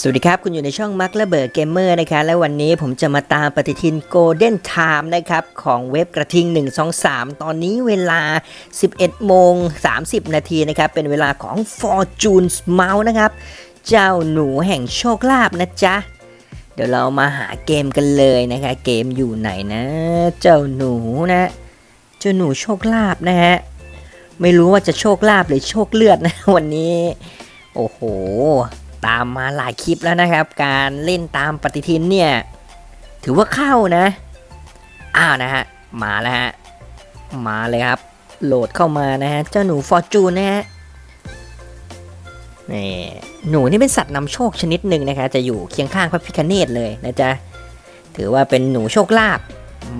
สวัสดีครับ คุณอยู่ในช่องมักและเบิร์เกมเมอร์นะคะและวันนี้ผมจะมาตามปฏิทิน Golden Time นะครับ ของเว็บกระทิง 123 ตอนนี้เวลา 11 โมง 30 นาทีนะครับ เป็นเวลาของ Fortune Mouse นะครับ เจ้าหนูแห่งโชคลาภนะจ๊ะ เดี๋ยวเรามาหาเกมกันเลยนะคะ เกมอยู่ไหนนะ เจ้าหนูนะ เจ้าหนูโชคลาภนะฮะไม่รู้ว่าจะโชคลาภหรือโชคเลือดนะวันนี้ โอ้โห ตามมาหลายคลิปแล้วนะครับ การเล่นตามปฏิทินเนี่ย ถือว่าเข้านะ อ้าวนะฮะ มาแล้วฮะ มาเลยครับ โหลดเข้ามานะฮะ เจ้าหนูฟอร์จูนนะฮะนี่หนูนี่เป็นสัตว์นำโชคชนิดหนึ่งนะคะ จะอยู่เคียงข้างพระพิคเนตเลยนะจ๊ะ ถือว่าเป็นหนูโชคลาภ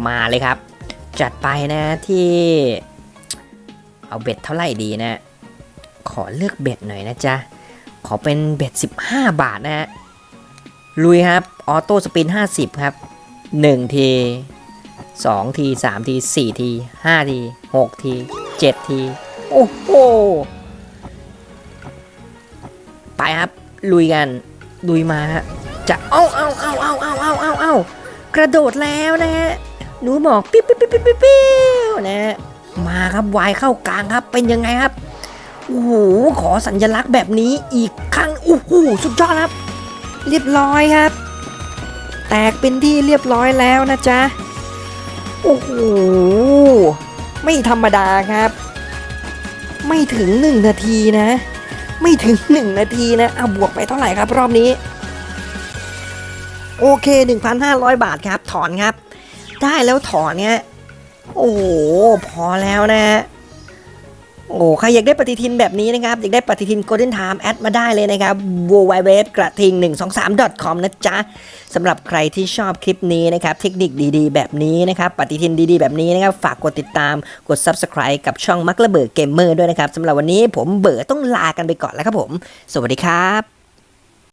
มาเลยครับ จัดไปนะที่ เอาเบ็ดเท่าไหร่ดีนะ ขอเลือกเบ็ดหน่อยนะจ๊ะ ขอเป็นเบ็ด 15 บาทนะฮะ ลุยครับ ออโต้สปิน 50 ครับ 1 ที 2 ที 3 ที 4 ที 5 ที 6 ที 7 ที โอ้โห ไปครับ ลุยกัน ลุยมาฮะ จะ เอาเอาเอาเอาเอาเอาเอาเอากระโดดแล้วนะฮะ หนูบอกปิ๊บปิ๊บปิ๊บปิ๊บปิ๊บนะฮะมาครับวายเข้ากลางครับ เป็นยังไงครับ โอ้โหขอสัญลักษณ์แบบนี้อีกครั้งโอ้โหสุดยอดครับ เรียบร้อยครับ แตกเป็นที่เรียบร้อยแล้วนะจ๊ะโอ้โหไม่ธรรมดาครับ ไม่ถึง1นาทีนะ ไม่ถึง1นาทีนะเอาบวกไปเท่าไหร่ครับรอบนี้ โอเค 1,500 บาทครับ ถอนครับ ได้แล้วถอนเนี่ยโอ้โห พอแล้วนะ โอ้ใครอยากได้ปฏิทินแบบนี้นะครับ อยากได้ปฏิทิน Golden Time แอดมาได้เลยนะครับ w w w กระทิง 123 com นะจ๊ะสำหรับใครที่ชอบคลิปนี้นะครับ เทคนิคดีๆ แบบนี้นะครับ ปฏิทินดีๆ แบบนี้นะครับ ฝากกดติดตามกด Subscribe กับช่องมักระเบิดเกมเมอร์ด้วยนะครับสำหรับวันนี้ผมเบิร์ต้องลากันไปก่อนแล้วครับผม สวัสดีครับ